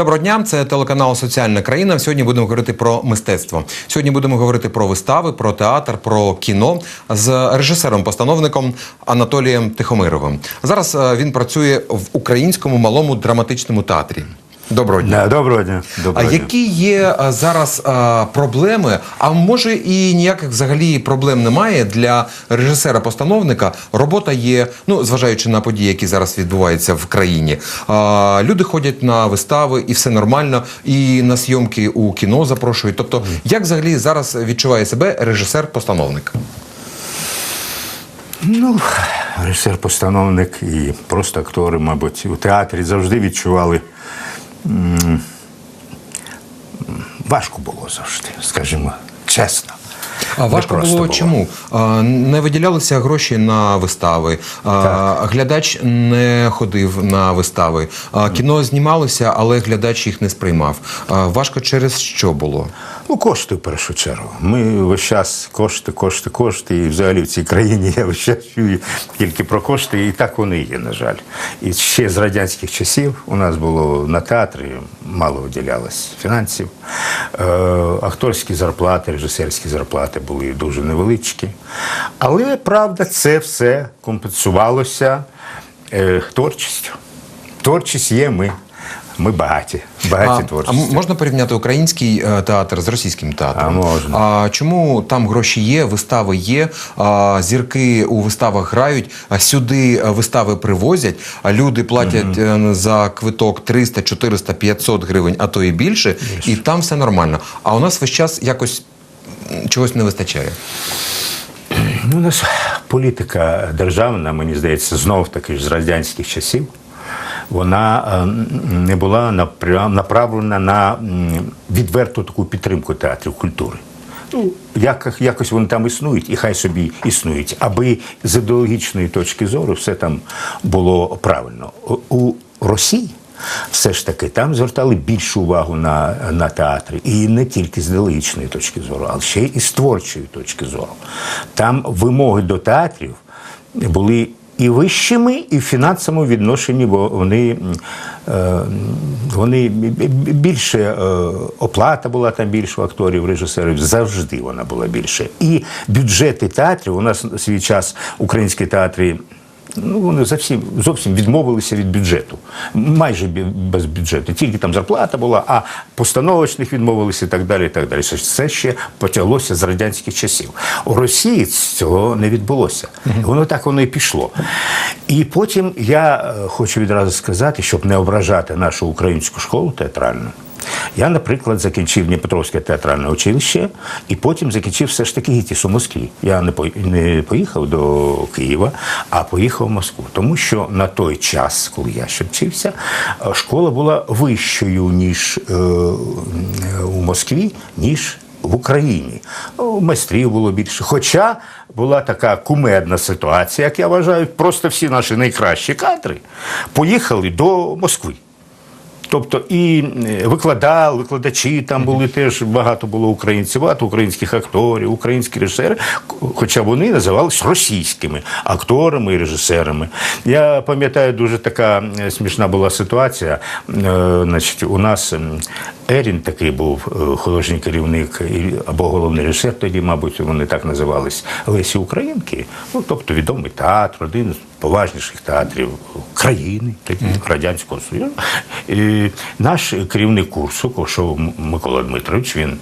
Доброго дня, це телеканал Соціальна країна. Сьогодні будемо говорити про мистецтво. Сьогодні будемо говорити про вистави, про театр, про кіно з режисером-постановником Анатолієм Тихомировим. Зараз е, він працює в українському малому драматичному театрі. Доброго дня. Доброго дня. А дня. які є зараз проблеми? А може і ніяких взагалі проблем немає для режисера-постановника? Робота є, ну зважаючи на події, які зараз відбуваються в країні. А, люди ходять на вистави, і все нормально, і на зйомки у кіно запрошують. Тобто, як взагалі зараз відчуває себе режисер-постановник? Ну, режисер-постановник і просто актори, мабуть, у театрі завжди відчували. Важко було завжди, скажімо, чесно. А важко було, було чому? Не виділялися гроші на вистави, так. глядач не ходив на вистави. Кіно знімалося, але глядач їх не сприймав. Важко через що було? Ну, кошти в першу чергу. Ми весь час кошти, кошти, кошти. І взагалі в цій країні я весь час чую тільки про кошти, і так вони є, на жаль. І ще з радянських часів у нас було на театрі мало виділялось фінансів. Е, акторські зарплати, режисерські зарплати були дуже невеличкі. Але правда, це все компенсувалося е, творчістю. Творчість є ми. Ми багаті, багаті А, а можна порівняти український е, театр з російським театром? А, можна. А чому там гроші є, вистави є, а, зірки у виставах грають, а сюди е, вистави привозять, а люди платять е, за квиток 300, 400, 500 гривень, а то і більше, і там все нормально. А у нас весь час якось чогось не вистачає. Ну, у нас політика державна, мені здається, знов таки ж з радянських часів. Вона е, не була направлена на відверту таку підтримку театрів культури. Ну, як, якось вони там існують, і хай собі існують, аби з ідеологічної точки зору все там було правильно. У Росії все ж таки там звертали більшу увагу на, на театри. І не тільки з ідеологічної точки зору, але ще й з творчої точки зору. Там вимоги до театрів були і вищими, і в фінансовому відношенні, бо вони, е, вони бі- бі- більше е, оплата була там більше у акторів, режисерів. Завжди вона була більше. І бюджети театрів у нас свій час українські театри. Ну, вони зовсім, зовсім відмовилися від бюджету. Майже без бюджету. Тільки там зарплата була, а постановочних відмовилися і так далі. І так далі. Це- ще потяглося з радянських часів. У Росії цього не відбулося. Воно так воно і пішло. І потім я е, хочу відразу сказати, щоб не ображати нашу українську школу театральну. Я, наприклад, закінчив Дніпропетровське театральне училище і потім закінчив все ж таки ГІТІС у Москві. Я не по- не поїхав до Києва, а поїхав в Москву. Тому що на той час, коли я ще вчився, е, школа була вищою, ніж е, у Москві, ніж в Україні. Ну, Майстрів було більше. Хоча була така кумедна ситуація, як я вважаю, просто всі наші найкращі кадри поїхали до Москви. Тобто і викладав, викладали, викладачі там були теж багато було українців, багато українських акторів, українські режисери, хоча вони називалися російськими акторами і режисерами. Я пам'ятаю, дуже така е, смішна була ситуація. Е, Значить, у нас ем, Ерін такий був е, художній керівник або головний режисер, тоді, мабуть, вони так називались Лесі Українки. Ну, тобто відомий театр, один з поважніших театрів країни, тоді Радянського Союзу. І наш керівник курсу, Ковшов Микола Дмитрович, він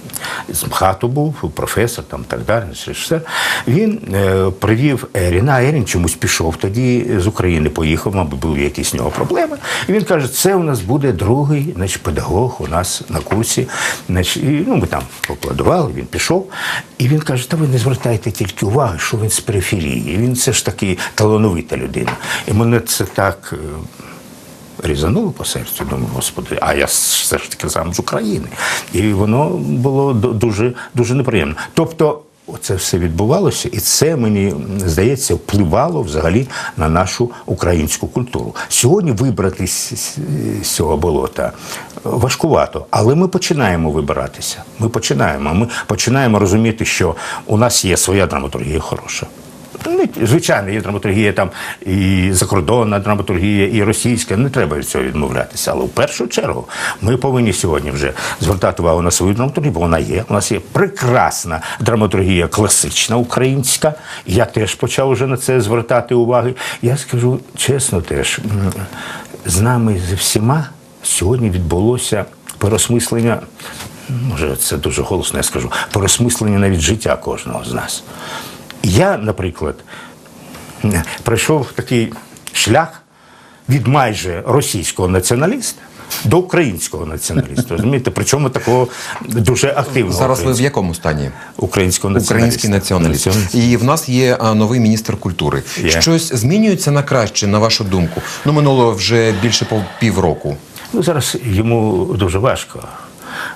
з МХАТу був, професор там так далі, режисер. Він е, привів Еріна, а Ерін чомусь пішов тоді з України, поїхав, мабуть, були якісь в нього проблеми. І він каже, це у нас буде другий значить, педагог у нас на курсі. Значить, і, ну, ми там поплодували, він пішов. І він каже, та ви не звертайте тільки уваги, що він з периферії. Він це ж таки талановита людина. І мене це так. е, Різануло по серцю, думаю, господи, а я все ж таки сам з України. І воно було дуже, дуже неприємно. Тобто, це все відбувалося, і це мені здається впливало взагалі на нашу українську культуру. Сьогодні вибратися з цього болота важкувато, але ми починаємо вибиратися. Ми починаємо. Ми починаємо розуміти, що у нас є своя драматургія хороша. Ну, звичайно, є драматургія там і закордонна драматургія, і російська. Не треба від цього відмовлятися. Але в першу чергу ми повинні сьогодні вже звертати увагу на свою драматургію, бо вона є. У нас є прекрасна драматургія класична українська. Я теж почав вже на це звертати уваги. Я скажу чесно, теж з нами з всіма сьогодні відбулося переосмислення. Може, це дуже голосно, я скажу, переосмислення навіть життя кожного з нас. Я, наприклад, пройшов такий шлях від майже російського націоналіста до українського націоналіста. Розумієте, причому такого дуже активного Зараз ви в якому стані? українського націоналіста. Український націоналіст. Націоналіст. І в нас є новий міністр культури. Є. Щось змінюється на краще, на вашу думку? Ну, минуло вже більше півроку. Ну, зараз йому дуже важко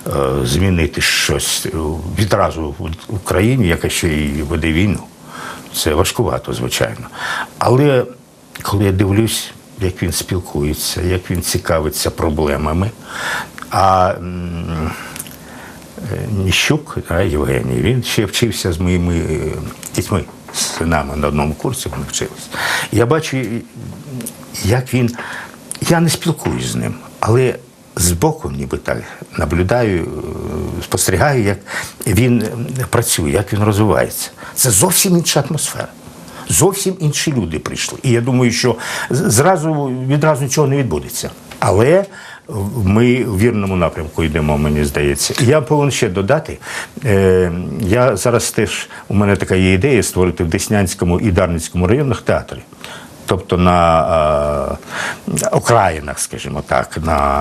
е, змінити щось е, відразу в Україні, яка ще й веде війну. Це важкувато, звичайно. Але коли я дивлюсь, як він спілкується, як він цікавиться проблемами, а е, Ніщук, да, Євгеній, він ще вчився з моїми е, дітьми, з синами на одному курсі вони вчились. Я бачу, як він. Я не спілкуюсь з ним, але збоку, ніби так, наблюдаю, е, спостерігаю, як він е, працює, як він розвивається. Це зовсім інша атмосфера. Зовсім інші люди прийшли. І я думаю, що зразу відразу нічого не відбудеться. Але ми в вірному напрямку йдемо, мені здається. Я повинен ще додати. Е, я зараз теж у мене така є ідея створити в Деснянському і Дарницькому районах театри. Тобто на е, окраїнах, скажімо так, на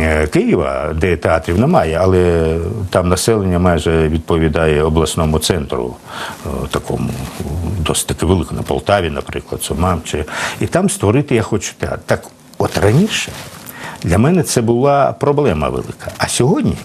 е, Києва, де театрів немає, але там населення майже відповідає обласному центру, е, такому досить таки великому, на Полтаві, наприклад, Сумам. Чи... І там створити я хочу театр. Так от раніше для мене це була проблема велика. А сьогодні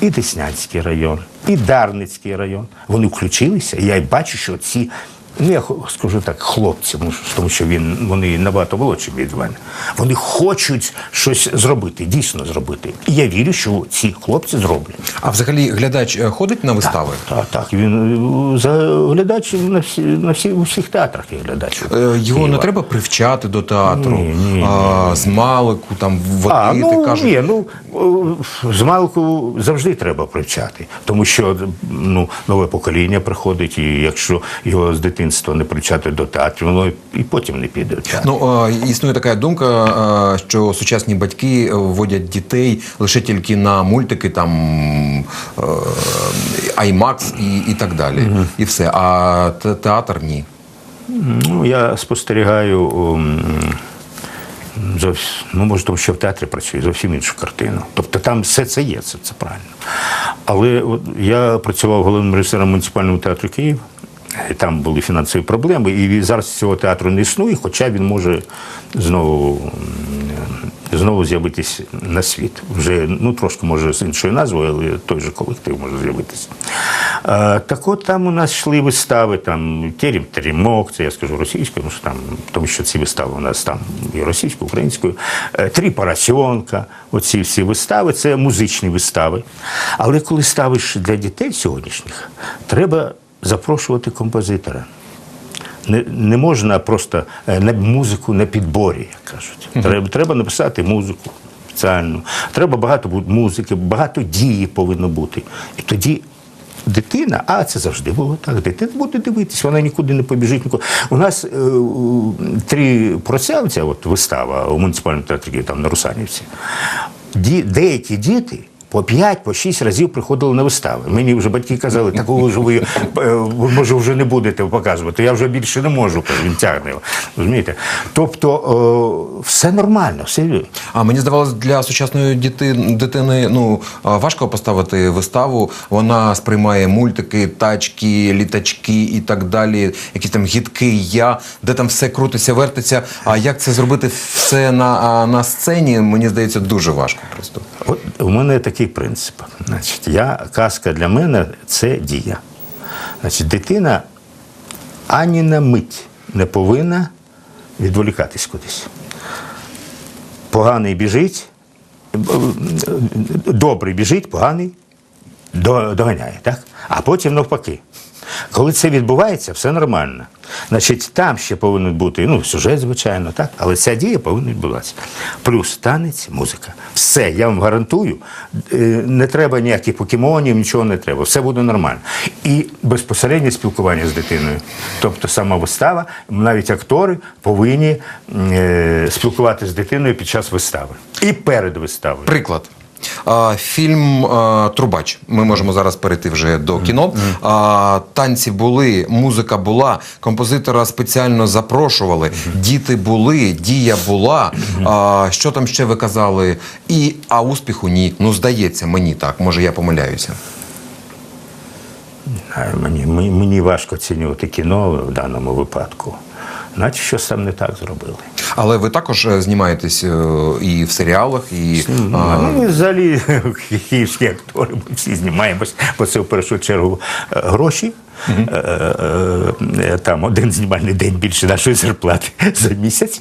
і Деснянський район, і Дарницький район. Вони включилися, і я бачу, що ці. Ну, я скажу так, хлопці, тому що він, вони набагато молодші від мене. Вони хочуть щось зробити, дійсно зробити. І я вірю, що ці хлопці зроблять. А взагалі глядач е, ходить на вистави? Так, так. Він е, за глядач на всі, на всі у всіх театрах є глядач. Е, Його не треба привчати до театру, Ні, ні, а, з малику там водити, А, ну, кажуть. ні, ну з малку завжди треба привчати, тому що ну, нове покоління приходить, і якщо його з дитинства не привчати до театру, воно і потім не піде в театр. Ну е, існує така думка, е, що сучасні батьки вводять дітей лише тільки на мультики, там е, IMAX і, і так далі. І все. А театр ні. Ну, я спостерігаю. м, Зовсім, ну, може, тому що в театрі працюю, зовсім іншу картину. Тобто там все це є, це, це правильно. Але от я працював головним режисером муніципального театру Київ, і там були фінансові проблеми, і зараз цього театру не існує, хоча він може знову, знову з'явитись на світ. Вже ну, трошки може з іншою назвою, але той же колектив може з'явитися. Е, так от там у нас йшли вистави, там Терім Теремок, це я скажу російською, тому що там, тому що ці вистави у нас там і російською, українською, е, Три поросенка, оці всі вистави, це музичні вистави. Але коли ставиш для дітей сьогоднішніх, треба запрошувати композитора. Не, не можна просто е, на музику на підборі, як кажуть. Треба, треба написати музику спеціальну. Треба багато музики, багато дії повинно бути. І тоді дитина, а це завжди було так. Дитина буде дивитися, вона нікуди не побіжить. Нікуди. У нас е, три процявця, от вистава у муніципальному театрі там на Русанівці. Ді, деякі діти. По 5 по 6 разів приходили на вистави. Мені вже батьки казали, такого ж ви, е, може вже не будете показувати. Я вже більше не можу, він тягне. його. Розумієте? Тобто е, все нормально, все. А мені здавалось, для сучасної дитини ну важко поставити виставу. Вона сприймає мультики, тачки, літачки і так далі. Якісь там гідки, я, де там все крутиться, вертиться. А як це зробити все на, на сцені? Мені здається, дуже важко просто. От у мене такий принцип. Значить, я, казка для мене це дія. Значить, дитина ані на мить не повинна відволікатись кудись. Поганий біжить, добрий біжить, поганий доганяє. Так? А потім навпаки. Коли це відбувається, все нормально. Значить, там ще повинен бути ну, сюжет, звичайно, так, але ця дія повинна відбуватися. Плюс танець, музика. Все, я вам гарантую, е, не треба ніяких покемонів, нічого не треба. Все буде нормально. І безпосереднє спілкування з дитиною. Тобто сама вистава, навіть актори повинні е, спілкуватися з дитиною під час вистави. І перед виставою. Приклад. Фільм Трубач. Ми можемо зараз перейти вже до кіно. Танці були, музика була, композитора спеціально запрошували, діти були, дія була. Що там ще ви казали? І, а успіху ні. Ну, здається, мені так. Може, я помиляюся. Мені, мені важко оцінювати кіно в даному випадку. Наче щось там не так зробили. Але ви також е, знімаєтесь е, і в серіалах, і а, Ну, взагалі київські актори, ми всі знімаємось, бо це в першу чергу е, гроші. Е, Там один знімальний день більше нашої зарплати за місяць.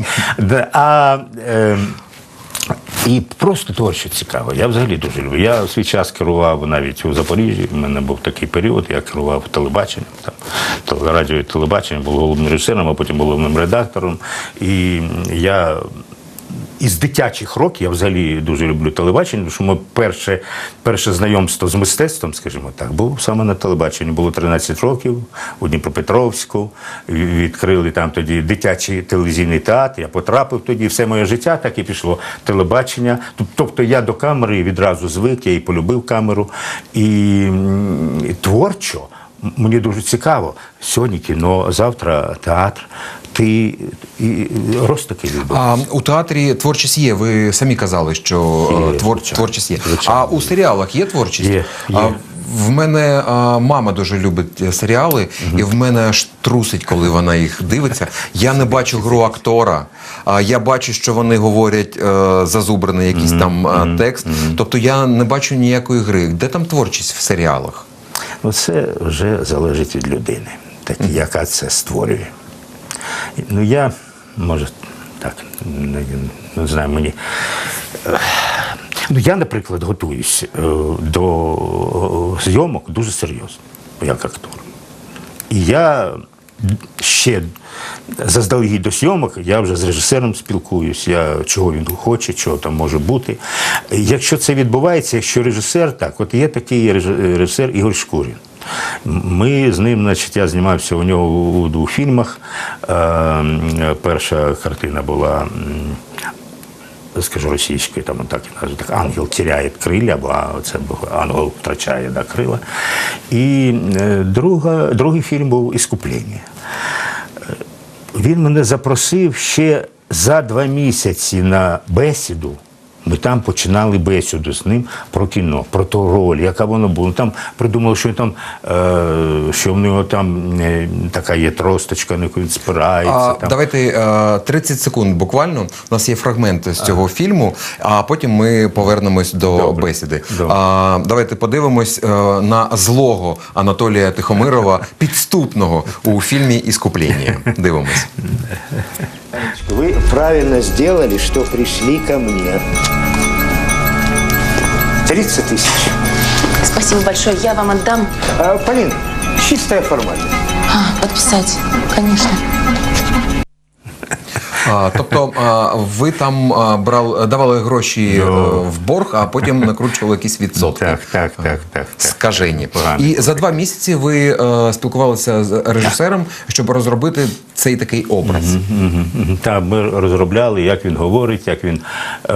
А е, і просто того, що цікаво. Я взагалі дуже люблю. Я свій час керував навіть у Запоріжжі. У мене був такий період, я керував телебаченням, там, радіо і телебачення, був головним режисером, а потім головним редактором. І я із дитячих років я взагалі дуже люблю телебачення, тому що моє перше, перше знайомство з мистецтвом, скажімо так, було саме на телебаченні. Було 13 років у Дніпропетровську. Відкрили там тоді дитячий телевізійний театр. Я потрапив тоді, все моє життя так і пішло. Телебачення. Тобто я до камери відразу звик, я і полюбив камеру. І, і творчо. Мені дуже цікаво. Сьогодні кіно, завтра театр. Ти і, і рост такий відбувається. А у театрі творчість є. Ви самі казали, що Є, е, твор, звичайно. творчість є. Звичайно. А у серіалах є творчість? Є, є. А в мене а, мама дуже любить е, серіали, і в мене аж трусить, коли вона їх дивиться. Я не бачу гру актора. А я бачу, що вони говорять е, зазубрений якийсь там е, текст. Тобто я не бачу ніякої гри. Де там творчість в серіалах? Ну, це вже залежить від людини, так, яка це створює. Ну, я, може, так, не, знаю, мені. Ну, я, наприклад, готуюсь е, до зйомок дуже серйозно, як актор. І я ще заздалегідь до зйомок, я вже з режисером спілкуюсь, я, чого він хоче, чого там може бути. Якщо це відбувається, якщо режисер, так, от є такий режисер Ігор Шкурін. Ми з ним, значить, я знімався у нього у двох фільмах. Е, перша картина була. скажу російською, там так і так ангел тіряє крилля, бо це ангел втрачає да, крила. І е, друга, другий фільм був Іскуплення. Е, Він мене запросив ще за два місяці на бесіду. Ми там починали бесіду з ним про кіно, про ту роль, яка воно була. Там придумали, що там, е, що в нього там е, така є тросточка, на яку він спирається. А, там. давайте е, 30 секунд буквально. У нас є фрагменти з цього фільму, а потім ми повернемось до Добре. бесіди. Добре. А, давайте подивимось е, на злого Анатолія Тихомирова, підступного у фільмі Іскуплення. Дивимось. Вы правильно сделали, что пришли ко мне. 30 тысяч. Спасибо большое. Я вам отдам. А, Полин, чистая формальность. А, подписать. Конечно. А, тобто а, ви там а, брали, давали гроші е, в борг, а потім накручували якісь відсотки. Так, так, так, так. Скажені. Погано. І за два місяці ви е, спілкувалися з режисером, щоб розробити цей такий образ. Мгм, мгм. Так, ми розробляли, як він говорить, як він е,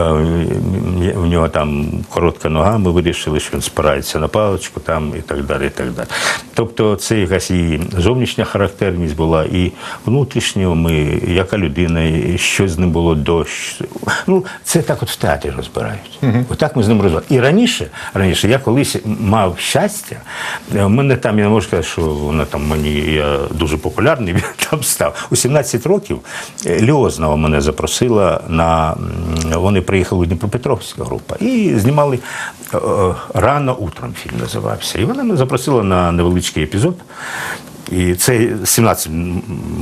у нього там коротка нога. Ми вирішили, що він спирається на паличку там і так далі. І так далі. Тобто, це якась і зовнішня характерність була, і внутрішня ми, яка людина, і що з ним було до. Ну, це так от в театрі розбирають. Отак ми з ним розбирали. І раніше, раніше я колись мав щастя. е, У мене там, я не можу сказати, що вона там мені я дуже популярний, він там став. У 17 років е, Льознова мене запросила на. Вони приїхали у Дніпропетровська група і знімали е, е, рано утром фільм називався. І вона мене запросила на невеличкий епізод. І це 17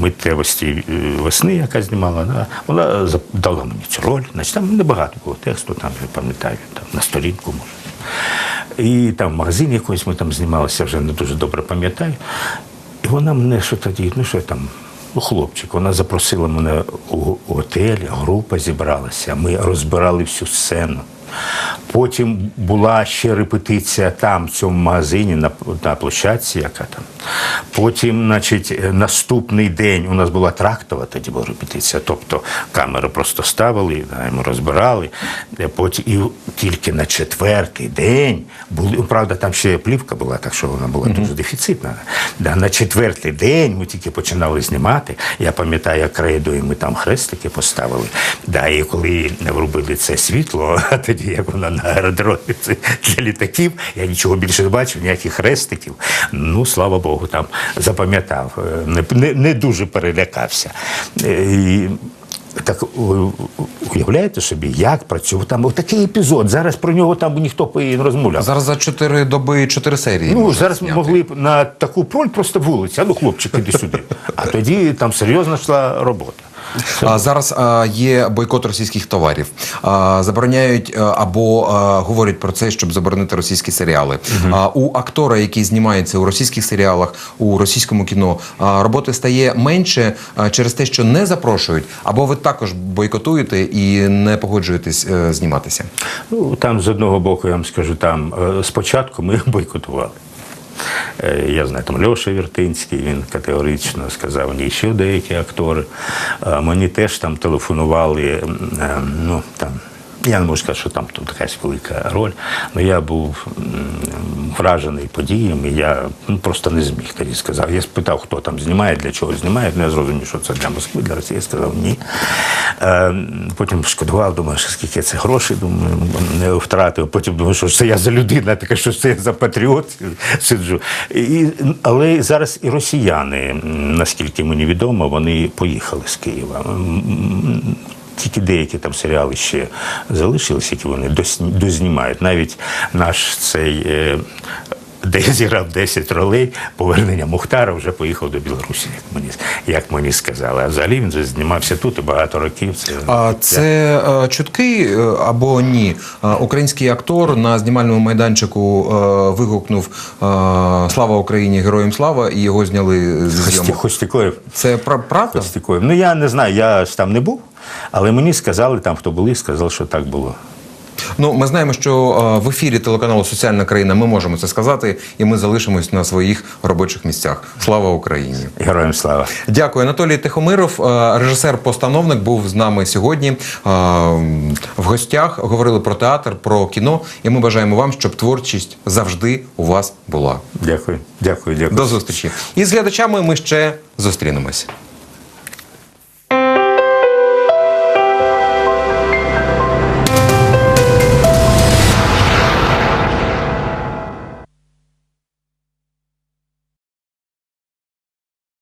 миттєвості весни, яка знімала, вона за- дала мені цю роль. Значить, там небагато було тексту, там я пам'ятаю, там на сторінку може. І там в магазині якось ми там знімалися, вже не дуже добре пам'ятаю. І вона мене що тоді, ну що там, ну, хлопчик, вона запросила мене у у готель, група зібралася, ми розбирали всю сцену. Потім була ще репетиція там, в цьому магазині, на, на площадці, яка там. Потім, значить, наступний день у нас була трактова, тоді була репетиція. Тобто камери просто ставили, ми розбирали. Е, Потім і тільки на четвертий день були, ну, правда, там ще плівка була, так що вона була дуже дефіцитна. Да, на четвертий день ми тільки починали знімати. Я пам'ятаю, як крейдою ми там хрестики поставили. Да, і коли врубили це світло, тоді як вона на аеродромі для літаків, я нічого більше не бачив, ніяких хрестиків. Ну, слава Богу, там запам'ятав. Е, Не, не, не дуже перелякався. Е, І, так уявляєте собі, як працював там такий епізод. Зараз про нього там ніхто і не розмовляв. Зараз за 4 доби 4 серії. Ну, зараз зняти. могли б на таку роль просто вулиця, ну хлопчик, іди сюди. А тоді там серйозно йшла робота. Зараз є бойкот російських товарів. Забороняють або говорять про це, щоб заборонити російські серіали. А, у актора, який знімається у російських серіалах, у російському кіно, роботи стає менше через те, що не запрошують, або ви також бойкотуєте і не погоджуєтесь е, зніматися. Ну, там з одного боку, я вам скажу, там е, спочатку ми бойкотували. Е, Я знаю, там Льоша Вертинський, він категорично сказав, ні, ще деякі актори. Е, Мені теж там телефонували, е, ну там. Я не можу сказати, що там тут якась велика роль, але я був вражений подіями, я ну, просто не зміг тоді сказав. Я спитав, хто там знімає, для чого знімає. Ну, я зрозумів, що це для Москви, для Росії. Я сказав ні. Е, потім шкодував, думаю, що скільки це грошей, думаю, не втратив. Потім думаю, що це я за людина, така що це я за патріот сиджу. І, але зараз і росіяни, наскільки мені відомо, вони поїхали з Києва. Тільки деякі там серіали ще залишились, які вони дознімають. Навіть наш цей. Е, де зіграв 10 ролей, повернення Мухтара вже поїхав до Білорусі, як мені, як мені сказали. А взагалі він вже знімався тут і багато років. Це, А це е, чутки е, або ні? Український актор на знімальному майданчику вигукнув Слава Україні, героям слава, і його зняли з зйомок. Хостікоєв. Це пра- правда? Хостікоєв. Ну я не знаю, я ж там не був, але мені сказали, там хто були, сказали, що так було. Ну, ми знаємо, що е, в ефірі телеканалу Соціальна країна ми можемо це сказати, і ми залишимось на своїх робочих місцях. Слава Україні! Героям слава. Дякую, Анатолій Тихомиров, е, режисер-постановник, був з нами сьогодні е, в гостях. Говорили про театр, про кіно. І ми бажаємо вам, щоб творчість завжди у вас була. Дякую, дякую, дякую. До зустрічі. І з глядачами ми ще зустрінемось.